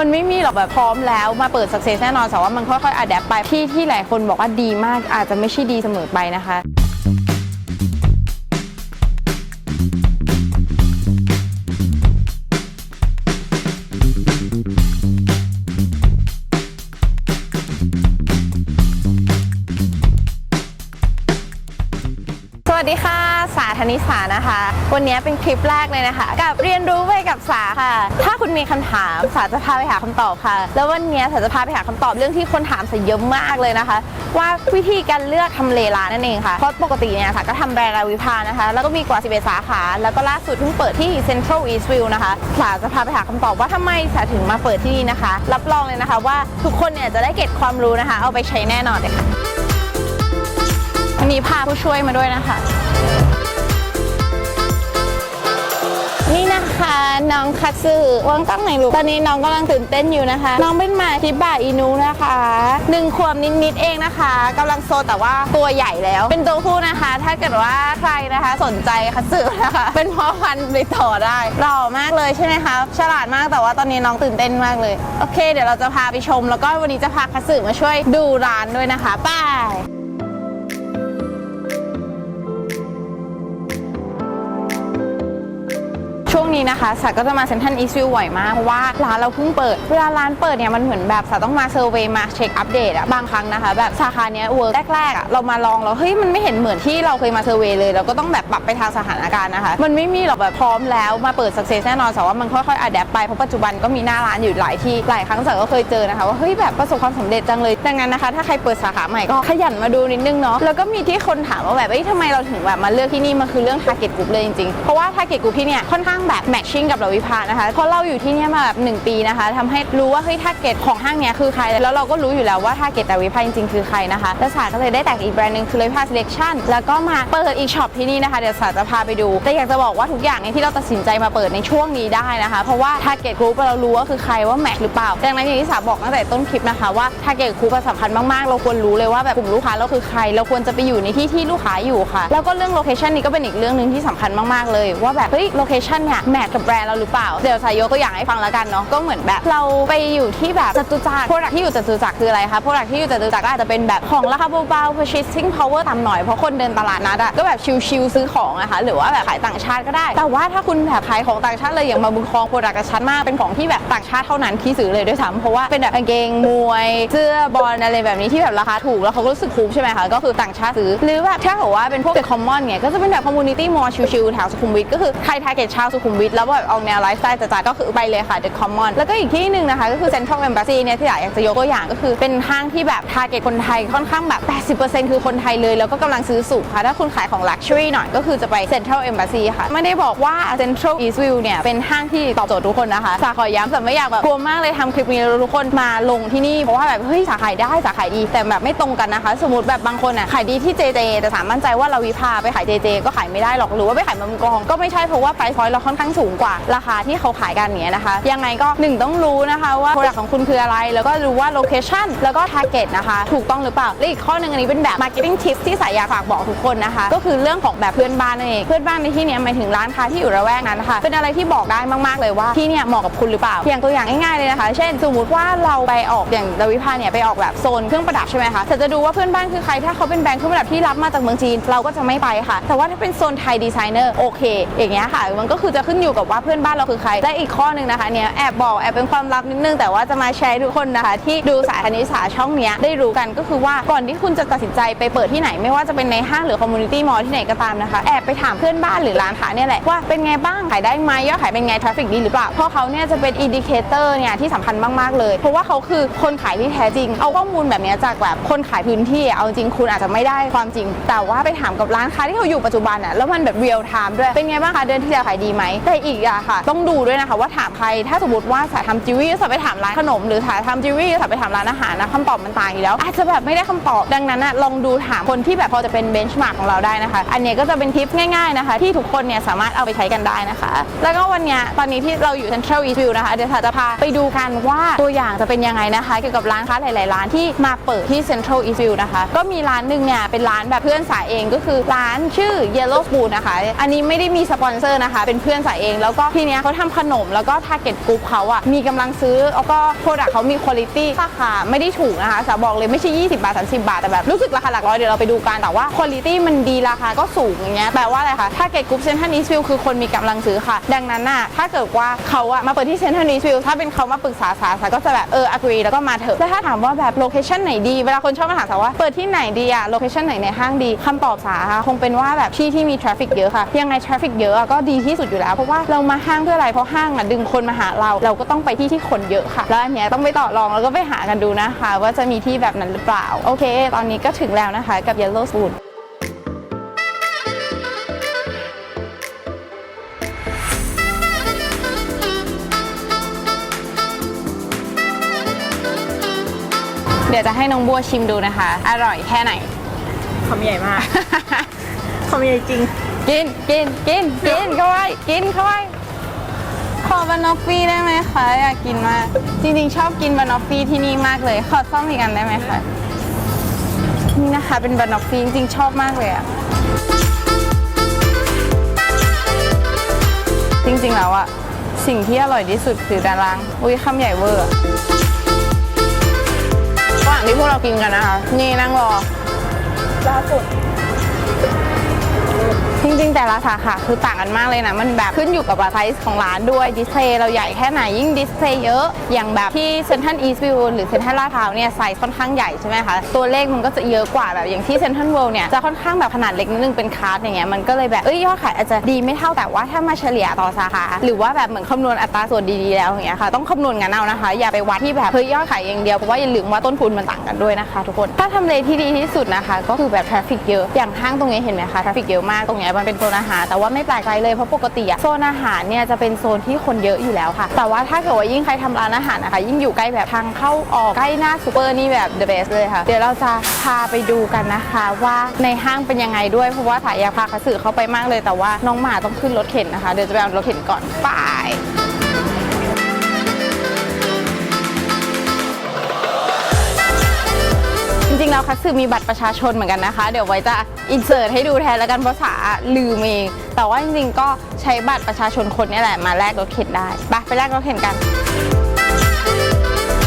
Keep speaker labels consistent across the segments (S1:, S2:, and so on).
S1: มันไม่มีหรอกแบบพร้อมแล้วมาเปิด success แน่นอนแต่ว่ามันค่อยๆ adapt ไปที่ที่หลายคนบอกว่าดีมากอาจจะไม่ใช่ดีเสมอไปนะคะสวัสดีค่ะ ธนิสานะคะ วันนี้เป็นคลิปแรกเลยนะคะ กับเรียนรู้ไปกับสาค่ะ ถ้าคุณมีคำถามสาจะพาไปหาคำตอบค่ะ แล้ววันนี้สาจะพาไปหาคำตอบเรื่องที่คนถามสาเยอะมากเลยนะคะ ว่าวิธีการเลือกทำเลร้านนั่นเองค่ะเพราะปกติเนี่ยสาก็ทำแบรนด์ราวิพานะคะ แล้วก็มีกว่า 11 สาขา แล้วก็ล่าสุดเพิ่งเปิดที่ Central Eastview นะคะสาจะพาไปหาคำตอบว่าทำไมสาถึงมาเปิดที่นี่นะคะ รับรองเลยนะคะว่าทุกคนเนี่ยจะได้เก็บความรู้นะคะ เอาไปใช้แน่นอนเลยค่ะวันนี้พาผู้ช่วยมาด้วยนะคะ นี่นะคะน้องคัตสึวางตั้งไหนลูกตอนนี้น้องกำลังตื่นเต้นอยู่นะคะ น้องเป็นหมาชิบะอินูนะคะหนึ่งขวบนิดๆเองนะคะกำลังโซแต่ว่าตัวใหญ่แล้ว เป็นตัวผู้นะคะ ถ้าเกิดว่าใครนะคะสนใจคัตสึนะคะ เป็นพ่อพันธุ์ไปต่อได้หล่อมากเลยใช่ไหมคะฉลาดมากแต่ว่าตอนนี้น้องตื่นเต้นมากเลยโอเค เดี๋ยวเราจะพาไปชม แล้วก็วันนี้จะพาคัตสึมาช่วยดูร้านด้วยนะคะไป ช่วงนี้นะคะสาก็จะมาเซ็นทรัลอีสต์วิวบ่อยมากเพราะว่าร้านเราเพิ่งเปิด เวลาร้านเปิดเนี่ยมันเหมือนแบบสาต้องมาเซอร์เวย์มาเช็คอัปเดตอะบางครั้งนะคะแบบสาขาเนี้ยเวิร์กแรกๆอะเรามาลองแล้วเฮ้ยมันไม่เห็นเหมือนที่เราเคยมาเซอร์เวย์เลยเราก็ต้องแบบปรับไปทางสถานการณ์นะคะ มันไม่มีหรอกแบบพร้อมแล้วมาเปิด success แน่นอนแต่ว่ามันค่อยๆ adapt ไปเพราะปัจจุบันก็มีหน้าร้านอยู่หลายที่หลายครั้งสาก็เคยเจอนะคะว่าเฮ้ยแบบประสบความสำเร็จจังเลยดังนั้นนะคะถ้าใครเปิดสาขาใหม่ก็ขยันมาดูนิดนึงเนาะแล้วก็มีที่คนถามว่าแบบเอ้ยทำไมเราถึงแบบมาเลือกที่นี่มันคือเรื่อง target group เลยจริงๆเพราะว่า target group ที่เนี่ยค่อนข้างแบบ matching กับเราวิพานะคะเพราะเราอยู่ที่นี่มาแบบ1ปีนะคะทำให้รู้ว่าเฮ้ย target ของห้างเนี้ยคือใคร แล้วเราก็รู้อยู่แล้วว่า target แต่วิพาจริงๆคือใครนะคะแล้วสาก็เลยได้แตกอีกแบรนด์หนึ่งคือเลยวิพา selection แล้วก็มาเปิดอีกช็อปที่นี่นะคะเดี๋ยวสาจะพาไปดู แต่อยากจะบอกว่าทุกอย่างเนี่ยที่เราตัดสินใจมาเปิดในช่วงนี้ได้นะคะ เพราะว่า target group เรารู้ว่าคือใครว่า match หรือเปล่าดังนั้นอย่างที่สาบอกตั้งแต่ต้นคลิปนะคะว่า target group สำคัญมากๆ เราควรรู้เลยว่าแบบกลุ่มลูกค้าเราคือใคร เราควรจะไปอยู่ในที่ที่ลูกค้าอยู่ค่ะ แล้วก็เรื่อง location นี้ก็เป็นอีกเรื่องหนึ่งที่สำคัญมากๆเลยว่าแบบเฮ้ย location เนยแมทกับแบรนด์เราหรือเปล่า เดี๋ยวสายยกตัวอย่างให้ฟังแล้วกันเนาะก็เหมือนแบบเราไปอยู่ที่แบบจตุจักร product ที่อยู่จตุจักรคืออะไรคะ product ที่อยู่จตุจักรก็อาจจะเป็นแบบของราคาเบาๆ purchasing power ต่ำหน่อยเพราะคนเดินตลาดนัดอะก็แบบชิลๆซื้อของอะค่ะหรือว่าแบบขายต่างชาติก็ได้ แต่ว่าถ้าคุณแบบขายของต่างชาติเลยอย่างมาบุญครอง product กับชั้นมากเป็นของที่แบบต่างชาติเท่านั้นที่ซื้อเลยด้วยซ้ำเพราะว่าเป็นแบบกางเกงมวยเสื้อบอลอะไรแบบนี้ที่แบบราคาถูกแล้วเขาก็รู้สึกคุ้มใช่ไหมคะก็คือต่างชาติซื้อหรือแบบถ้าเกิดว่าเป็นพวก The Common เนี่ยก็จะเป็นแบบ community mall ชิลๆแถวสุขุมวิทก็คือใครทาร์เก็ตชาวสุขุมวิทแล้วแบบเอาแนวไลฟ์สไตล์จ๋าๆก็คือไปเลยค่ะ The Common แล้วก็อีกที่หนึ่งนะคะก็คือ Central Embassy เนี่ยที่อยากจะยกตัวอย่างก็คือเป็นห้างที่แบบทาร์เก็ตคนไทยค่อนข้างแบบ 80%คือคนไทยเลยแล้วก็กำลังซื้อสูงค่ะถ้าคุณขายของ Luxury หน่อยก็คือจะไป Central Embassy ค่ะ ไม่ได้บอกว่า Central Eastview เนี่ยเป็นห้างที่ตอบโจทย์ทุกคนนะคะสาขอย้ำแต่ไม่อยากแบบกลัวมากเลยทำคลิปนี้แล้ทุกคนมาลงที่นี่เพราะว่าแบบเฮ้ยสาขายได้สาขายดีแต่แบบไม่ตรงกันนะคะ สมมติแบบบางคนอะขายดีที่ JJ แต่สามมั่นใจว่าเราวิภาไปขาย JJ ก็ขายไม่ได้หรอกหรือว่าไปขายมังกรก็ไม่ใช่เพราะว่า price point เราค่อนข้างสูงกว่าราคาที่เขาขายกันเนี้ยนะคะ ยังไงก็หนึ่งต้องรู้นะคะว่า product ของคุณคืออะไร แล้วก็รู้ว่า location แล้วก็ target นะคะ ถูกต้องหรือเปล่าและอีกข้อหนึ่งอันนี้เป็นแบบ marketing tips ที่สายอยากฝากบอกทุกคนนะคะ ก็คือเรื่องของแบบเพื่อนบ้านนั่นเองเพื่อนบ้านในที่นี้หมายถึงร้านค้าที่อยู่ระแวกนั้นนะคะเป็นอะไรที่บอกได้มากๆเลยว่าที่เนี่ยเหมาะกับคุณหรือเปล่าอย่างตัวอย่างง่ายๆเลยนะคะ เช่น สมมติว่าเราไปออกอย่างดาวิภาเนี่ยไปออกแบบโซนเครื่องประดับใช่ไหมคะแต่จะดูว่าเพื่อนบ้านคือใครถ้าเขาเป็นแบรนด์เครื่องประดับที่รับมาจากเมืองจีน เราก็จะไม่ไปค่ะ แต่ว่าถ้าเป็นโซนไทยดีไซเนอร์โอเค อย่างเงี้ยค่ะ มันก็คือจะขึ้นอยู่กับว่าเพื่อนบ้านเราคือใคร และอีกข้อหนึ่งนะคะเนี่ยแอบบอกแอบเป็นความลับนิดนึงแต่ว่าจะมาแชร์ทุกคนนะคะ ที่ดูสายคณิตศาสตร์ช่องเนี้ยได้รู้กันก็คือว่าก่อนที่คุณจะตัดสินใจไปเปิดที่ไหน ไม่ว่าจะเป็นในห้างหรือคอมมูนิตี้มอลล์ที่ไหนก็ตามนะคะแอบไปถามเพื่อนบ้านหรือร้านค้าเนี่ยแหละว่าเป็นไงบ้างขายได้ไหมยอดขายเป็นไงทราฟฟิกดีหรือเปล่าเพราะเขาเนี่ยจะเป็นอินดิเคเตอร์เนี่ยที่สำคัญมากๆเลย เพราะว่าเขาคือคนขายที่แท้จริง เอาข้อมูลแบบเนี้ยจากแบบคนขายพื้นที่เอาจริงคุณอาจจะไม่ได้ความจริง แต่ว่าไปถามกับร้านค้าที่เขาอยู่ปัจจุบันอะแล้วมันแบบเรียลไทม์ด้วยเป็นไงบ้างคะเดือนที่แล้วขายดีไหมแต่อีกอะค่ะ ต้องดูด้วยนะคะว่าถามใคร ถ้าสมมติว่าสายทำจิวเวลรี่สายไปถามร้านขนม หรือสายทำจิวเวลรี่สายไปถามร้านอาหารนะคำตอบมันต่างอยู่แล้ว อาจจะแบบไม่ได้คำตอบดังนั้นอะลองดูถามคนที่แบบพอจะเป็นเบนช์มาร์กของเราได้นะคะ อันเนี้ยก็จะเป็นทิปง่ายๆนะคะ ที่ทุกคนเนี่ยสามารถเอาไปใช้กันได้นะคะ แล้วก็วันนี้ตอนนี้ที่เราอยู่ Central Eastview นะคะเดี๋ยวจะพาไปดูกันว่าตัวอย่างจะเป็นยังไงนะคะ เกี่ยวกับร้านค้าหลายๆร้านที่มาเปิดที่ Central Eastview นะคะ ก็มีร้านหนึ่งเนี่ยเป็นร้านแบบเพื่อนสายเองก็คือร้านชื่อ Yellow Spoon นะคะ อันนี้ไม่ได้มีสปอนเซอร์นะคะ เป็นเพื่อนสายเอง แล้วก็ทีเนี้ยเขาทำขนมแล้วก็ target group เขาอะมีกำลังซื้อแล้วก็ product เขามี quality ราคาไม่ได้ถูกนะคะสาบอกเลยไม่ใช่ 20 บาท 30 บาท แต่แบบรู้สึกราคาหลักร้อยเดี๋ยวเราไปดูกันแต่ว่า quality มันดีราคาก็สูงอย่างเงี้ยแปลว่าอะไรคะ target group Central Eastview คือคนมีกำลังซื้อค่ะ ดังนั้นน่ะถ้าเกิดว่าเขาอะมาเปิดที่ Central Eastview ถ้าเป็นเขามาปรึกษาสาสาก็จะแบบเออ agree แล้วก็มาเถอะแล้วถ้าถามว่าแบบโลเคชันไหนดีเวลาคนชอบมาถามสาว่าเปิดที่ไหนดีอะโลเคชันไหนในห้างดีคำตอบสาคะคงเป็นว่าแบบที่ที่มีทราฟิกเยอะค่ะยังไงทราฟิกเยอะก็ดีที่สุดอยู่แล้วเพราะว่าเรามาห้างเพื่ออะไรเพราะห้างอะดึงคนมาหาเรา เราก็ต้องไปที่ที่คนเยอะค่ะ แล้วอันเนี้ยต้องไปต่อรองแล้วก็ไปหากันดูนะคะ ว่าจะมีที่แบบนั้นหรือเปล่า โอเค ตอนนี้ก็ถึงแล้วนะคะกับ Yellow Spoon เดี๋ยวจะให้น้องบัวชิมดูนะคะ อร่อยแค่ไหน
S2: คำใหญ่มาก คำใหญ่จริง
S1: กินกินกินกินเข้าไปกินเข้าไปขอบานอฟฟี่ได้ไหมคะอยากกินมากจริงๆ ชอบกินบานอฟฟี่ที่นี่มากเลย ขอซ่อมอีกอันได้ไหมคะนี่นะคะเป็นบานอฟฟี่จริงๆชอบมากเลยอะจริงๆแล้วอะสิ่งที่อร่อยที่สุดคือด้านล่างอุ้ยคำใหญ่เวอร์อะระหว่างที่พวกเรากินกันนะคะ นี่นั่งรอ
S2: ล่าสุด
S1: จ ริงๆ แต่ละสาขาคือต่างกันมากเลยนะ มันแบบขึ้นอยู่กับไซส์ของร้านด้วยดิสเพลย์เราใหญ่แค่ไหนยิ่งดิสเพลย์เยอะ อย่างแบบที่เซ็นทรัลอีสต์วิวหรือเซ็นทรัลลาดพร้าวเนี่ยไซส์ค่อนข้างใหญ่ใช่ไหมคะตัวเลขมันก็จะเยอะกว่าแบบอย่างที่เซ็นทรัลเวิลด์เนี่ยจะค่อนข้างแบบขนาดเล็กนิดนึงเป็นคาร์ดอย่างเงี้ยมันก็เลยแบบเอ้ยยอดขายอาจจะดีไม่เท่าแต่ว่าถ้ามาเฉลี่ยต่อสาขา หรือว่าแบบเหมือนคำนวณอัตราส่วนดีๆแล้วอย่างเงี้ยค่ะต้องคำนวณกันเอานะคะ อย่าไปวัดที่แบบเฮ้ยยอดขายอย่างเดียวเพราะว่าอย่าลืมว่าต้นทุนมันต่างกันด้วยนะคะ ทุกคนถ้าทำเลที่ดีที่สุดนะคะ ก็คือแบบทราฟิกเยอะอย่างห้างตรงนี้เห็นไหมคะทราฟิกเยอะมากตรงนี้มันเป็นโซนอาหาร แต่ว่าไม่แปลกใจเลยเพราะปกติอะโซนอาหารเนี่ยจะเป็นโซนที่คนเยอะอยู่แล้วค่ะ แต่ว่าถ้าเกิดว่ายิ่งใครทำร้านอาหารนะคะ ยิ่งอยู่ใกล้แบบทางเข้าออกใกล้หน้าซูเปอร์นี่แบบ the best เลยค่ะ เดี๋ยวเราจะพาไปดูกันนะคะ ว่าในห้างเป็นยังไงด้วยเพราะว่าถ่ายยาพาคัสื่อเข้าไปมากเลย แต่ว่าน้องหมาต้องขึ้นรถเข็นนะคะ เดี๋ยวจะไปเอารถเข็นก่อนไป ริง ๆ แล้วคัตสึมีบัตรประชาชนเหมือนกันนะคะ เดี๋ยวไว้จะอินเสิร์ตให้ดูแทนแล้วกันภาษาลืมเอง แต่ว่าจริง ๆ ก็ใช้บัตรประชาชนคนนี้แหละมาแลกรถเข็นได้ไปไปแลกรถเข็นกัน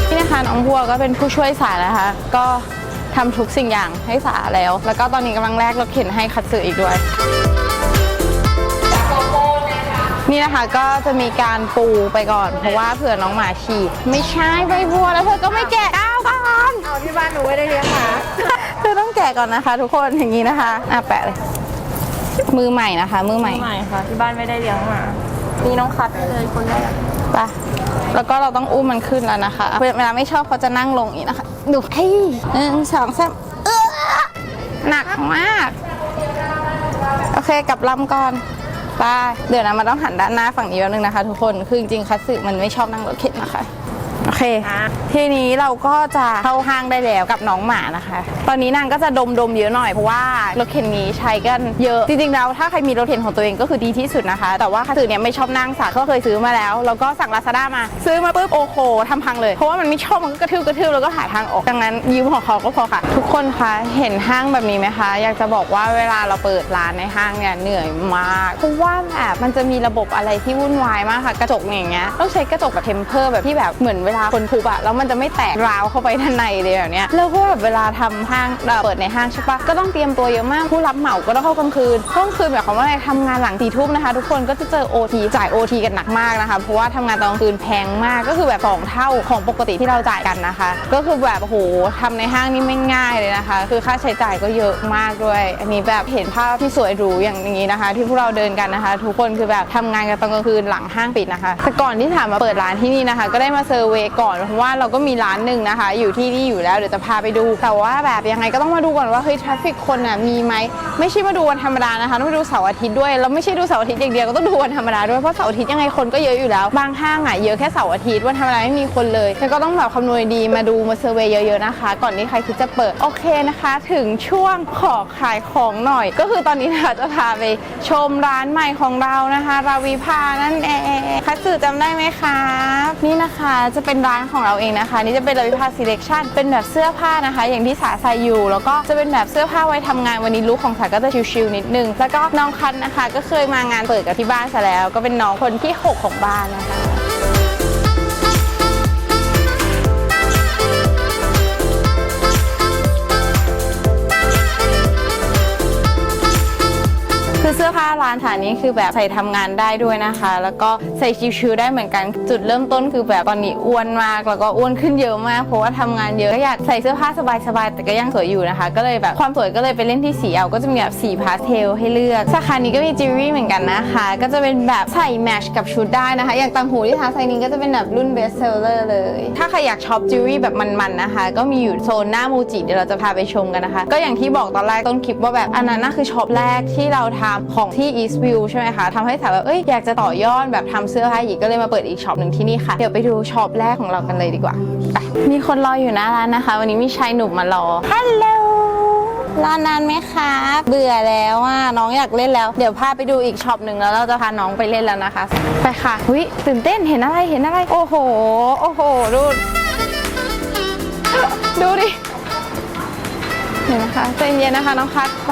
S1: นี่นะคะน้องบัวก็เป็นผู้ช่วยสานะคะ ก็ทำทุกสิ่งอย่างให้สาแล้ว แล้วก็ตอนนี้กำลังแลกรถเข็นให้คัตสึอีกด้วยนี่นะคะก็จะมีการปูไปก่อนเพราะว่าเผื่อน้องหมาฉี่ไม่ใช่ใบบัวแล้วเธอก็ไม่แกะ
S2: ที่บ้านหนูไม่ได้เลี้ยงหมา
S1: เธอต้องแกะก่อนนะคะ ทุกคนอย่างนี้นะคะอะแปะเลย มือใหม่นะคะ มือใหม่
S2: ไม่ค่ะ ที่บ้านไม่ได้เลี้ยงหมา มีน้องคัดให้เลยคนแรก
S1: ไปแล้วก็เราต้องอุ้มมันขึ้นแล้วนะคะ เวลาไม่ชอบเขาจะนั่งลงอย่างนี้นะคะดูเอ้ยหนึ่งสองสามเออหนักมาก โอเคกลับลำก่อนไปเดี๋ยวนะมันต้องหันด้านหน้าฝั่งนี้แป๊บนึงนะคะ ทุกคน คือจริงๆคัตสึมันไม่ชอบนั่งรถเข็นนะคะ โอเค ทีนี้เราก็จะเข้าห้างได้แล้วกับน้องหมานะคะ ตอนนี้นางก็จะดมดมๆเยอะหน่อยเพราะว่ารถเข็นนี้ใช้กันเยอะ จริงๆแล้วถ้าใครมีรถเข็นของตัวเองก็คือดีที่สุดนะคะ แต่ว่าคัตสึเนี่ยไม่ชอบนั่งสาก็เคยซื้อมาแล้ว แล้วก็สั่งลาซาด้ามา ซื้อมาปุ๊บโอ้โหทำพังเลย เพราะว่ามันไม่ชอบมันก็กระทืบกระทืบแล้วก็หาทางออก ดังนั้นยืมของเขาก็พอค่ะ ทุกคนคะเห็นห้างแบบนี้ไหมคะ อยากจะบอกว่าเวลาเราเปิดร้านในห้างเนี่ยเหนื่อยมากเพราะว่าแบบมันจะมีระบบอะไรที่วุ่นวายมากค่ะ กระจกเนี่ยอย่างเงี้ยต้องใช้กระจกแบบเทมเพอร์แบบที่แบบเหมือนเวลาคนทุบอะแล้วมันจะไม่แตกราวเข้าไปด้านในเลยแบบเนี้ยแล้วก็แบบเวลาทำห้างเอ่อเปิดในห้างใช่ปะก็ต้องเตรียมตัวเยอะมากผู้รับเหมาก็ต้องเข้ากลางคืนกลางคืนหมายความว่าอะไรทำงานหลังสี่ทุ่มนะคะ ทุกคนก็จะเจอ OT จ่าย OT กันหนักมากนะคะ เพราะว่าทำงานตอนกลางคืนแพงมากก็คือแบบสองเท่าของปกติที่เราจ่ายกันนะคะ ก็คือแบบโอ้โหทำในห้างนี่ไม่ง่ายเลยนะคะ คือค่าใช้จ่ายก็เยอะมากด้วย อันนี้แบบเห็นภาพที่สวยหรูอย่างนี้นะคะ ที่พวกเราเดินกันนะคะ ทุกคนคือแบบทำงานกันตอนกลางคืนหลังห้างปิดนะคะแต่ก่อนที่ถามมาเปิดร้านที่นี่นะคะ ก็ได้มาเซอร์เวยก่อนเพราะว่าเราก็มีร้านหนึ่งนะคะ อยู่ที่นี่อยู่แล้วเดี๋ยวจะพาไปดู แต่ว่าแบบยังไงก็ต้องมาดูก่อนว่าเฮ้ยทราฟิกคนอะมีไหมไม่ใช่มาดูวันธรรมดานะคะต้องไปดูเสาร์อาทิตย์ด้วยแล้วไม่ใช่ดูเสาร์อาทิตย์อย่างเดียวก็ต้องดูวันธรรมดาด้วยเพราะเสาร์อาทิตย์ยังไงคนก็เยอะอยู่แล้วบางห้างอะเยอะแค่เสาร์อาทิตย์วันธรรมดาไม่มีคนเลยแล้วก็ต้องแบบคำนวณดีมาดูมาเซอร์เวยเยอะๆนะคะ ก่อนที่ใครคิดจะเปิดโอเคนะคะ ถึงช่วงขอขายของหน่อย ก็คือตอนนี้นะคะจะพาไปชมร้านใหม่ของเรานะคะ ราวีพานั่นเองคัตสึจำได้ไหมคะนี่นะคะนะคะจะเป็นร้านของเราเองนะคะ นี่จะเป็นลวิภา selection เป็นแบบเสื้อผ้านะคะ อย่างที่สาใส่อยู่ แล้วก็จะเป็นแบบเสื้อผ้าไว้ทำงานวันนี้ลุคของสาก็จะชิลๆนิดนึง แล้วก็น้องคันนะคะ ก็เคยมางานเปิดกับที่บ้านซะแล้ว ก็เป็นน้องคนที่ 6 ของบ้านนะคะ คือเสื้อผ้าร้านฐานนี้คือแบบใส่ทำงานได้ด้วยนะคะ แล้วก็ใส่ชิวๆได้เหมือนกัน จุดเริ่มต้นคือแบบตอนนี้อ้วนมาก แล้วก็อ้วนขึ้นเยอะมาก เพราะว่าทำงานเยอะก็อยากใส่เสื้อผ้าสบายๆ แต่ก็ยังสวยอยู่นะคะ ก็เลยแบบความสวยก็เลยไปเล่นที่สีเอา ก็จะมีแบบสีพาสเทลให้เลือก สาขานี้ก็มีจิวเวลรี่เหมือนกันนะคะ ก็จะเป็นแบบใส่แมชกับชุดได้นะคะ อย่างต่างหูที่ทาใส่นี้ก็จะเป็นแบบรุ่นเบสเซลเลอร์เลย ถ้าใครอยากช็อปจิวเวลรี่แบบมันๆนะคะ ก็มีอยู่โซนหน้ามูจิเดี๋ยวเราจะพาไปชมกันนะคะ ก็อย่างที่บอกตอนแรกต้นคลิปว่าแบบอันนั้นน่ะคือช็อปแรกที่เราทำของที่ East View ใช่ไหมคะทำให้สาวแบบเอ้ยอยากจะต่อยอดแบบทำเสื้อผ้าอีกก็เลยมาเปิดอีกช็อปหนึ่งที่นี่ค่ะ เดี๋ยวไปดูช็อปแรกของเรากันเลยดีกว่าไปมีคนรออยู่หน้าร้านนะคะ วันนี้มีชายหนุ่มมารอฮัลโหลรอนานไหมคะ เบื่อแล้วอะน้องอยากเล่นแล้ว เดี๋ยวพาไปดูอีกช็อปหนึ่งแล้วเราจะพาน้องไปเล่นแล้วนะคะ ไปค่ะหุยตื่นเต้นเห็นอะไรเห็นอะไร โอ้โห โอ้โห ดู ดูดิ เห็นนะคะใจเย็นนะคะน้องพัดไป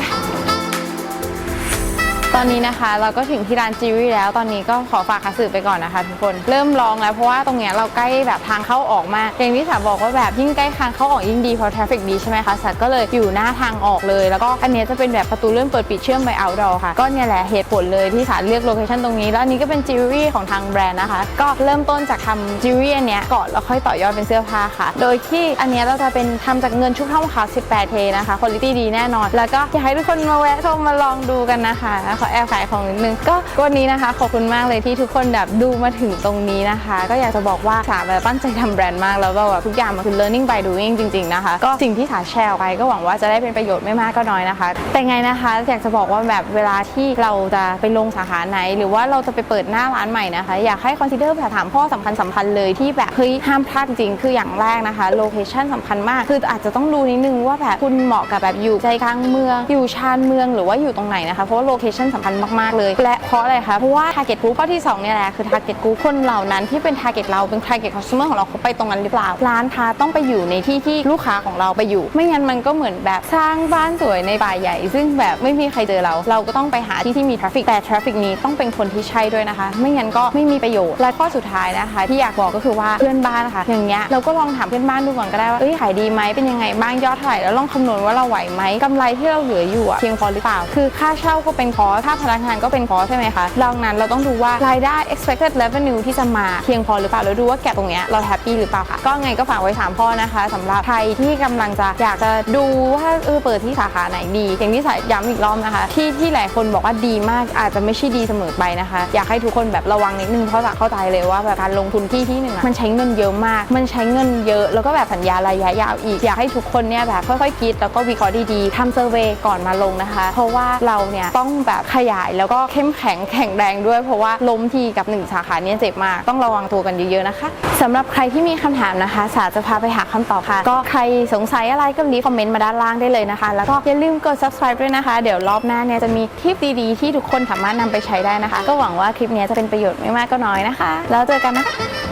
S1: ตอนนี้นะคะเราก็ถึงที่ร้านจิวี่แล้วตอนนี้ก็ขอฝากคาสือไปก่อนนะคะ ทุกคนเริ่มลองแล้วเพราะว่าตรงเนี้ยเราใกล้แบบทางเข้าออกมากอย่างที่สาบอกว่าแบบยิ่งใกล้ทางเข้าออกยิ่งดีเพราะทราฟิกดีใช่ไหมคะสาก็เลยอยู่หน้าทางออกเลย แล้วก็อันเนี้ยจะเป็นแบบประตูเลื่อนเปิดปิดเชื่อมไปเอาดอค่ะ ก็เนี่ยแหละเหตุผลเลยที่สาเลือกโลเคชั่นตรงนี้ แล้วอันนี้ก็เป็นจิวี่ของทางแบรนด์นะคะ ก็เริ่มต้นจากทำจิวี่อันเนี้ยก่อนแล้วค่อยต่อยอดเป็นเสื้อผ้าค่ะ โดยที่อันเนี้ยเราจะเป็นทำจากเงินชุบท่อมขาว18เทนะคะคุณภาพดีแน่นอน แล้วก็อยากให้ทุกคนมาแวะชมมาลองดูกันนะคะอแอบขายของนิดนึงก็วันนี้นะคะ ขอบคุณมากเลยที่ทุกคนแบบดูมาถึงตรงนี้นะคะ ก็อยากจะบอกว่าสาแบบตั้งใจทำแบรนด์มากแล้วแบบทุกอย่างมันคือ learning by doing จริง ๆนะคะ ก็สิ่งที่สาแชร์ออกไปก็หวังว่าจะได้เป็นประโยชน์ไม่มากก็น้อยนะคะ แต่ไงนะคะอยากจะบอกว่าแบบเวลาที่เราจะไปลงสาขาไหน หรือว่าเราจะไปเปิดหน้าร้านใหม่นะคะ อยากให้ consider แบบถามข้อสำคัญสำคัญเลยที่แบบเฮ้ยห้ามพลาดจริงคืออย่างแรกนะคะโลเคชันสำคัญมาก คืออาจจะต้องดูนิดนึงว่าแบบคุณเหมาะกับแบบอยู่ใจกลางเมืองอยู่ชานเมืองหรือว่าอยู่ตรงไหนนะคะเพราะว่าโลเคชันสำคัญมากๆเลย และเพราะอะไรคะเพราะว่า target group ข้อที่สองเนี่ยแหละคือ target group คนเหล่านั้นที่เป็น target เราเป็น target customer ของเราเขาไปตรงนั้นหรือเปล่าร้านค้าต้องไปอยู่ในที่ที่ลูกค้าของเราไปอยู่ ไม่งั้นมันก็เหมือนแบบสร้างบ้านสวยในป่าใหญ่ ซึ่งแบบไม่มีใครเจอเรา เราก็ต้องไปหาที่ที่มี traffic แต่ traffic นี้ต้องเป็นคนที่ใช่ด้วยนะคะ ไม่งั้นก็ไม่มีประโยชน์และข้อสุดท้ายนะคะ ที่อยากบอกก็คือว่าเพื่อนบ้านนะคะอย่างเงี้ยเราก็ลองถามเพื่อนบ้านดูก่อนก็ได้ว่าเอ้ยขายดีไหมเป็นยังไงบ้างยอดเท่าไหร่แล้วลองคำนวณว่าเราไหวไหมกำไรที่เราเหลืออยู่อะเพียงพอหรือเปล่า คือค่าเช่าก็เป็นคอสค่าพนักงานก็เป็นคอสใช่ไหมคะดังนั้นเราต้องดูว่ารายได้ expected revenue ที่จะมาเพียงพอหรือเปล่าแล้วดูว่าแกะตรงเนี้ยเราแฮปปี้หรือเปล่าค่ะก็ไงก็ฝากไว้ 3 ข้อนะคะสำหรับใครที่กำลังจะอยากจะดูว่าเออเปิดที่สาขาไหนดีอย่างที่สายย้ำอีกรอบนะคะ ที่ที่หลายคนบอกว่าดีมากอาจจะไม่ใช่ดีเสมอไปนะคะ อยากให้ทุกคนแบบระวังนิดนึงเพราะสาเข้าใจเลยว่าแบบการลงทุนที่ที่หนึ่งมันใช้เงินเยอะมาก มันใช้เงินเยอะแล้วก็แบบสัญญาระยะยาวอีก อยากให้ทุกคนเนี่ยแบบค่อยๆคิดแล้วก็วิเคราะห์ดีๆทำเซอร์เวย์ก่อนมาลงนะคะ เพราะว่าเราเนี่ยต้องแบบขยายแล้วก็เข้มแข็งแข็งแรงด้วย เพราะว่าล้มทีกับหนึ่งสาขาเนี่ยเจ็บมาก ต้องระวังตัวกันเยอะๆนะคะสำหรับใครที่มีคำถามนะคะ สาจะพาไปหาคำตอบค่ะ ก็ใครสงสัยอะไรก็รีบคอมเมนต์มาด้านล่างได้เลยนะคะ แล้วก็อย่าลืมกด subscribe ด้วยนะคะ เดี๋ยวรอบหน้าเนี่ยจะมีทิปดีๆ ที่ทุกคนสามารถนำไปใช้ได้นะคะ ก็หวังว่าคลิปนี้จะเป็นประโยชน์ไม่มากก็น้อยนะคะ แล้วเจอกันนะคะ